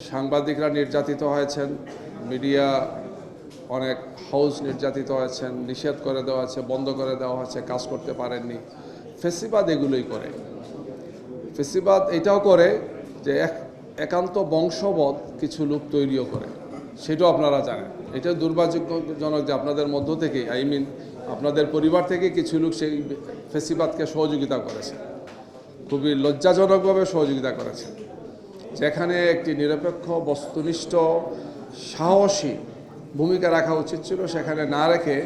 সাংবাদিকরা নির্যাতিত হয়েছেন, মিডিয়া অনেক হাউস নির্যাতিত হয়েছেন, নিষেধ করে দেওয়া হয়েছে, বন্ধ করে দেওয়া হয়েছে, কাজ করতে পারেননি। ফেসিবাদ এগুলোই করে। ফেসিবাদ এটাও করে যে এক, একান্ত বংশবধ কিছু লোক তৈরিও করে। সেটাও আপনারা জানেন। এটা দুর্ভাগ্যজনক যে আপনাদের মধ্য থেকে আই মিন আপনাদের পরিবার থেকে কিছু লোক সেই ফেসিবাদকে সহযোগিতা করেছে। খুবই লজ্জাজনকভাবে সহযোগিতা করেছে। যেখানে একটি নিরপেক্ষ, বস্তুনিষ্ঠ, সাহসী ভূমিকা রাখা উচিত ছিল, সেখানে না রেখে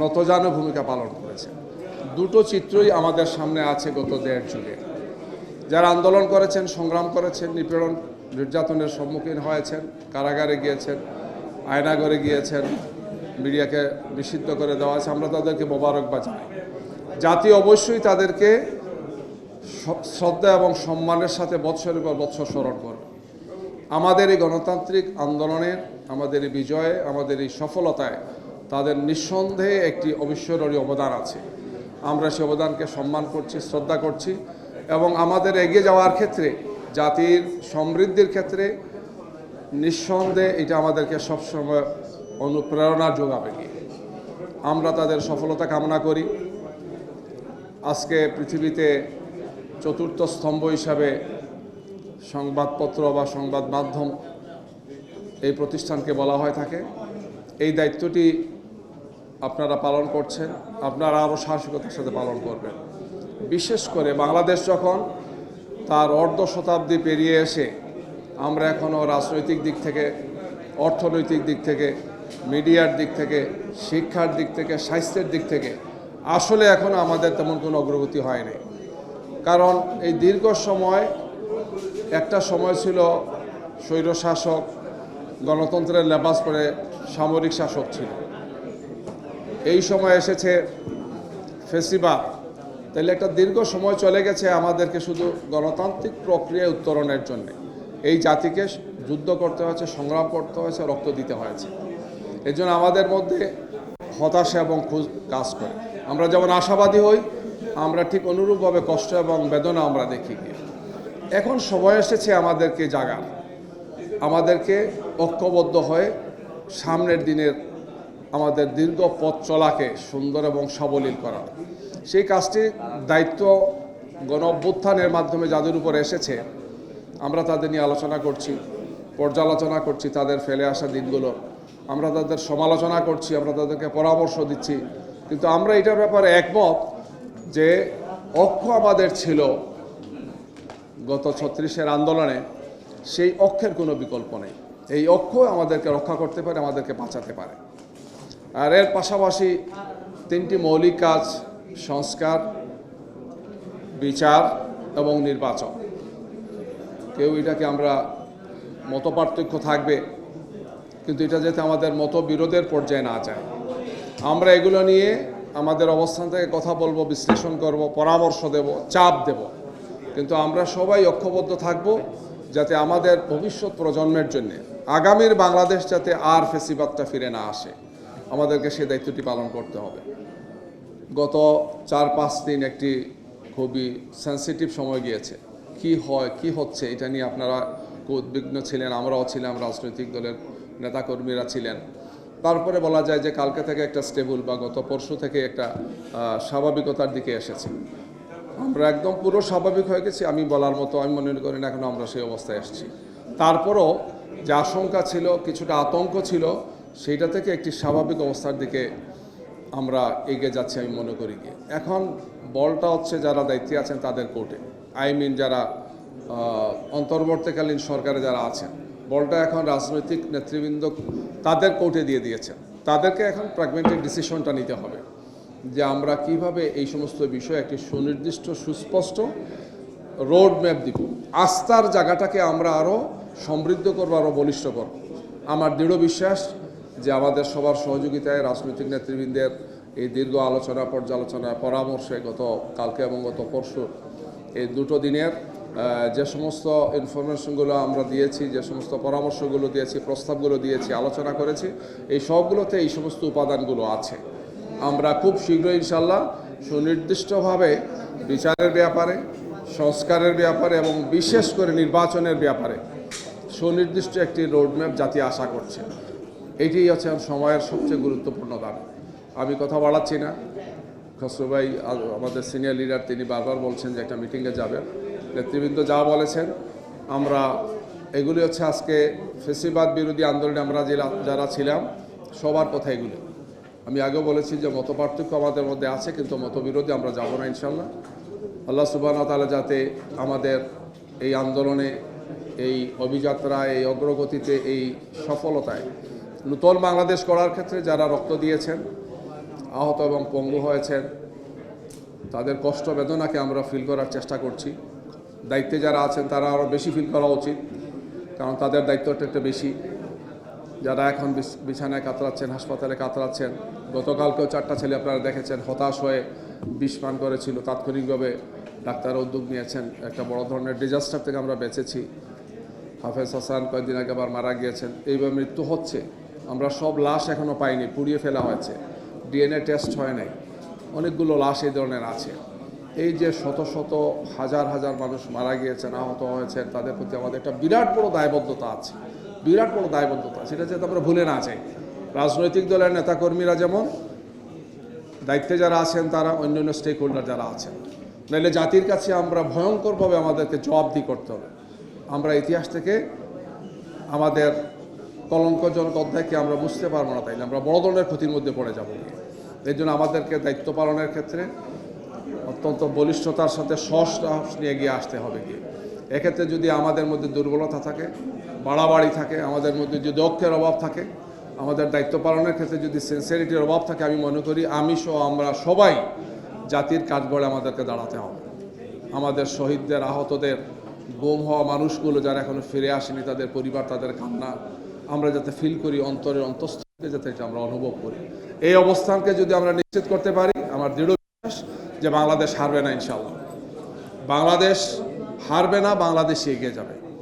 নতজানো ভূমিকা পালন করেছে। দুটো চিত্রই আমাদের সামনে আছে গত দেড় যুগে। যারা আন্দোলন করেছেন, সংগ্রাম করেছেন, নিপীড়ন, নির্যাতনের সম্মুখীন হয়েছেন, কারাগারে গিয়েছেন, আয়নাগরে গিয়েছেন, মিডিয়াকে নিষিদ্ধ করে দেওয়া আছে, আমরা তাদেরকে মোবারকবাদ জানাই। জাতি অবশ্যই তাদেরকে শ্রদ্ধা এবং সম্মানের সাথে বৎসরের পর বৎসর স্মরণ করবে আমাদের এই গণতান্ত্রিক আন্দোলনের আমাদের এই বিজয়ে, আমাদের এই সফলতায় তাদের নিঃসন্দেহে একটি অবিস্মরণীয় অবদান আছে। আমরা সে অবদানকে সম্মান করছি, শ্রদ্ধা করছি এবং আমাদের এগিয়ে যাওয়ার ক্ষেত্রে, জাতির সমৃদ্ধির ক্ষেত্রে নিঃসন্দেহে এটা আমাদেরকে সবসময় অনুপ্রেরণা যোগাবে আমরা তাদের সফলতা কামনা করি। আজকে পৃথিবীতে চতুর্থ স্তম্ভ হিসাবে সংবাদপত্র বা সংবাদ মাধ্যম এই প্রতিষ্ঠানকে বলা হয়ে থাকে। এই দায়িত্বটি আপনারা পালন করছেন, আপনারা আরও সাহসিকতার সাথে পালন করবেন। বিশেষ করে বাংলাদেশ যখন তার অর্ধ শতাব্দী পেরিয়ে এসে আমরা এখনও রাজনৈতিক দিক থেকে, অর্থনৈতিক দিক থেকে, মিডিয়ার দিক থেকে, শিক্ষার দিক থেকে, স্বাস্থ্যের দিক থেকে আসলে এখন আমাদের তেমন কোনো অগ্রগতি হয়নি। কারণ এই দীর্ঘ সময়, একটা সময় ছিল স্বৈরশাসক গণতন্ত্রের লেবাস করে সামরিক শাসক ছিল। এই সময় এসেছে ফেসিবাদ তাহলে একটা দীর্ঘ সময় চলে গেছে আমাদেরকে শুধু গণতান্ত্রিক প্রক্রিয়ায় উত্তরণের জন্য। এই জাতিকে যুদ্ধ করতে হয়েছে, সংগ্রাম করতে হয়েছে, রক্ত দিতে হয়েছে। এই আমাদের মধ্যে হতাশা এবং কাজ করে। আমরা যেমন আশাবাদী হই আমরা ঠিক অনুরূপভাবে কষ্ট এবং বেদনা আমরা দেখি এখন সময় এসেছে আমাদেরকে জাগার। আমাদেরকে ঐক্যবদ্ধ হয়ে সামনের দিনের আমাদের দীর্ঘ পথ চলাকে সুন্দর এবং সাবলীল করা। সেই কাজটি দায়িত্ব গণ অভ্যুত্থানের মাধ্যমে যাদের উপর এসেছে, আমরা তাদের নিয়ে আলোচনা করছি, পর্যালোচনা করছি, তাদের ফেলে আসা দিনগুলো। আমরা তাদের সমালোচনা করছি, আমরা তাদেরকে পরামর্শ দিচ্ছি। কিন্তু আমরা এটার ব্যাপারে একমত যে অক্ষ আমাদের ছিল গত ছত্রিশের আন্দোলনে, সেই অক্ষের কোনো বিকল্প নেই। এই অক্ষ আমাদেরকে রক্ষা করতে পারে, আমাদেরকে বাঁচাতে পারে। আর এর পাশাপাশি তিনটি মৌলিক কাজ, সংস্কার, বিচার এবং নির্বাচন। কেউ এটাকে আমরা মতপার্থক্য থাকবে, কিন্তু এটা যাতে আমাদের মতবিরোধের পর্যায়ে না যায়। আমরা এগুলো নিয়ে আমাদের অবস্থান থেকে কথা বলব, বিশ্লেষণ করব, পরামর্শ দেব, চাপ দেব। কিন্তু আমরা সবাই ঐক্যবদ্ধ থাকব যাতে আমাদের ভবিষ্যৎ প্রজন্মের জন্য, আগামীর বাংলাদেশ যাতে আর ফেসিবাদটা ফিরে না আসে। আমাদেরকে সেই দায়িত্বটি পালন করতে হবে। গত চার, পাঁচ দিন একটি খুবই সেন্সিটিভ সময় গিয়েছে। কি হয়, কি হচ্ছে এটা নিয়ে আপনারা উদ্বিগ্ন ছিলেন, আমরাও ছিলাম, রাজনৈতিক দলের নেতাকর্মীরা ছিলেন। তারপরে বলা যায় যে কালকে থেকে একটা স্টেবল বা গত পরশু থেকে একটা স্বাভাবিকতার দিকে এসেছে। আমরা একদম পুরো স্বাভাবিক হয়ে গেছি, আমি বলার মতো আমি মনে করি না এখন আমরা সেই অবস্থায় এসেছি তারপরও যে আশঙ্কা ছিল, কিছুটা আতঙ্ক ছিল, সেইটা থেকে একটি স্বাভাবিক অবস্থার দিকে আমরা এগিয়ে যাচ্ছি আমি মনে করি গিয়ে। এখন বলটা হচ্ছে যারা দায়িত্বে আছেন তাদের কোর্টে। আই মিন যারা অন্তর্বর্তীকালীন সরকারে যারা আছেন। বলটা এখন রাজনৈতিক নেতৃবৃন্দ তাদের কোর্টে দিয়ে দিয়েছেন তাদেরকে এখন প্রাগমেন্টিক ডিসিশনটা নিতে হবে যে আমরা কীভাবে এই সমস্ত বিষয়ে একটি সুনির্দিষ্ট, সুস্পষ্ট রোড ম্যাপ দিব। আস্থার জায়গাটাকে আমরা আরও সমৃদ্ধ করব আরও বলিষ্ঠ করব। আমার দৃঢ় বিশ্বাস যে আমাদের সবার সহযোগিতায় রাজনৈতিক নেতৃবৃন্দের এই দীর্ঘ আলোচনা পর্যালোচনা পরামর্শে গত কালকে এবং গত পরশু এই দুটো দিনের যে সমস্ত ইনফরমেশনগুলো আমরা দিয়েছি, যে সমস্ত পরামর্শগুলো দিয়েছি, প্রস্তাবগুলো দিয়েছি, আলোচনা করেছি, এই সবগুলোতে এই সমস্ত উপাদানগুলো আছে। আমরা খুব শীঘ্রই ইনশাল্লাহ সুনির্দিষ্টভাবে বিচারের ব্যাপারে, সংস্কারের ব্যাপারে এবং বিশেষ করে নির্বাচনের ব্যাপারে সুনির্দিষ্ট একটি রোডম্যাপ জাতি আশা করছে। এটি হচ্ছে সময়ের সবচেয়ে গুরুত্বপূর্ণ দাবি। আমি কথা বাড়াচ্ছি না। খসরু ভাই আমাদের সিনিয়র লিডার তিনি বারবার বলছেন যে একটা মিটিংয়ে যাবেন। নেতৃবৃন্দ যা বলেছেন, আমরা এগুলি হচ্ছে আজকে ফেসিবাদ বিরোধী আন্দোলনে আমরা জেলা- যারা ছিলাম, সবার কথা এগুলি। আমি আগেও বলেছি যে মত পার্থক্য আমাদের মধ্যে আছে, কিন্তু মতবিরোধী আমরা যাব না ইনশাল্লাহ আল্লাহ সুবাহ তালা যাতে আমাদের এই আন্দোলনে, এই অভিযাত্রা এই অগ্রগতিতে, এই সফলতায় নূতন বাংলাদেশ করার ক্ষেত্রে যারা রক্ত দিয়েছেন, আহত এবং পঙ্গু হয়েছেন, তাদের কষ্ট বেদনাকে আমরা ফিল করার চেষ্টা করছি। দায়িত্বে যারা আছেন, তারা আরও বেশি ফিল করা উচিত। কারণ তাদের দায়িত্বটা একটু বেশি। যারা এখন বিছ- বিছানায় কাতরাচ্ছেন, হাসপাতালে কাতরাচ্ছেন, গতকালকেও চারটা ছেলে আপনারা দেখেছেন, হতাশ হয়ে বিষ পান করেছিল। তাৎক্ষণিকভাবে ডাক্তার উদ্যোগ নিয়েছেন। একটা বড় ধরনের ডিজাস্টার থেকে আমরা বেঁচেছি। হাফেজ হাসান কয়েকদিন আগে আবার মারা গিয়েছেন। এইভাবে মৃত্যু হচ্ছে। আমরা সব লাশ এখনও পাইনি, পুড়িয়ে ফেলা হয়েছে। ডিএনএ টেস্ট হয় নাই। অনেকগুলো লাশ এই ধরনের আছে। এই যে শত শত হাজার হাজার মানুষ মারা গিয়েছেন, আহত হয়েছেন, তাদের প্রতি আমাদের একটা বিরাট বড় দায়বদ্ধতা আছে। বিরাট বড় দায়বদ্ধতা, সেটা যাতে আমরা ভুলে না যাই। রাজনৈতিক দলের নেতাকর্মীরা যেমন, দায়িত্বে যারা আছেন তারা অন্যান্য স্টেক হোল্ডার যারা আছেন। নাহলে জাতির কাছে আমরা ভয়ঙ্করভাবে আমাদেরকে জবাবদি করতে হবে। আমরা ইতিহাস থেকে আমাদের কলঙ্কজনক অধ্যায়কে আমরা বুঝতে পারব না তাইলে, আমরা বড় ধরনের ক্ষতির মধ্যে পড়ে যাব। এই জন্য আমাদেরকে দায়িত্ব পালনের ক্ষেত্রে অত্যন্ত বলিষ্ঠতার সাথে সস নিয়ে গিয়ে আসতে হবে গিয়ে। এক্ষেত্রে যদি আমাদের মধ্যে দুর্বলতা থাকে, বাড়াবাড়ি থাকে, আমাদের মধ্যে যদি দক্ষের অভাব থাকে, আমাদের দায়িত্ব পালনের ক্ষেত্রে যদি সিনসিয়ারিটির অভাব থাকে, আমি মনে করি আমি সহ আমরা সবাই জাতির কাঠগড়ে আমাদেরকে দাঁড়াতে হবে। আমাদের শহীদদের, আহতদের, গুম হওয়া মানুষগুলো যারা এখনও ফিরে আসেনি, তাদের পরিবার, তাদের কান্না, আমরা যাতে ফিল করি, অন্তরের অন্তঃস্থ যাতে আমরা অনুভব করি। এই অবস্থানকে যদি আমরা নিশ্চিত করতে পারি, আমার দৃঢ় যে বাংলাদেশ হারবে না ইনশাল্লাহ বাংলাদেশ হারবে না বাংলাদেশ এগিয়ে যাবে।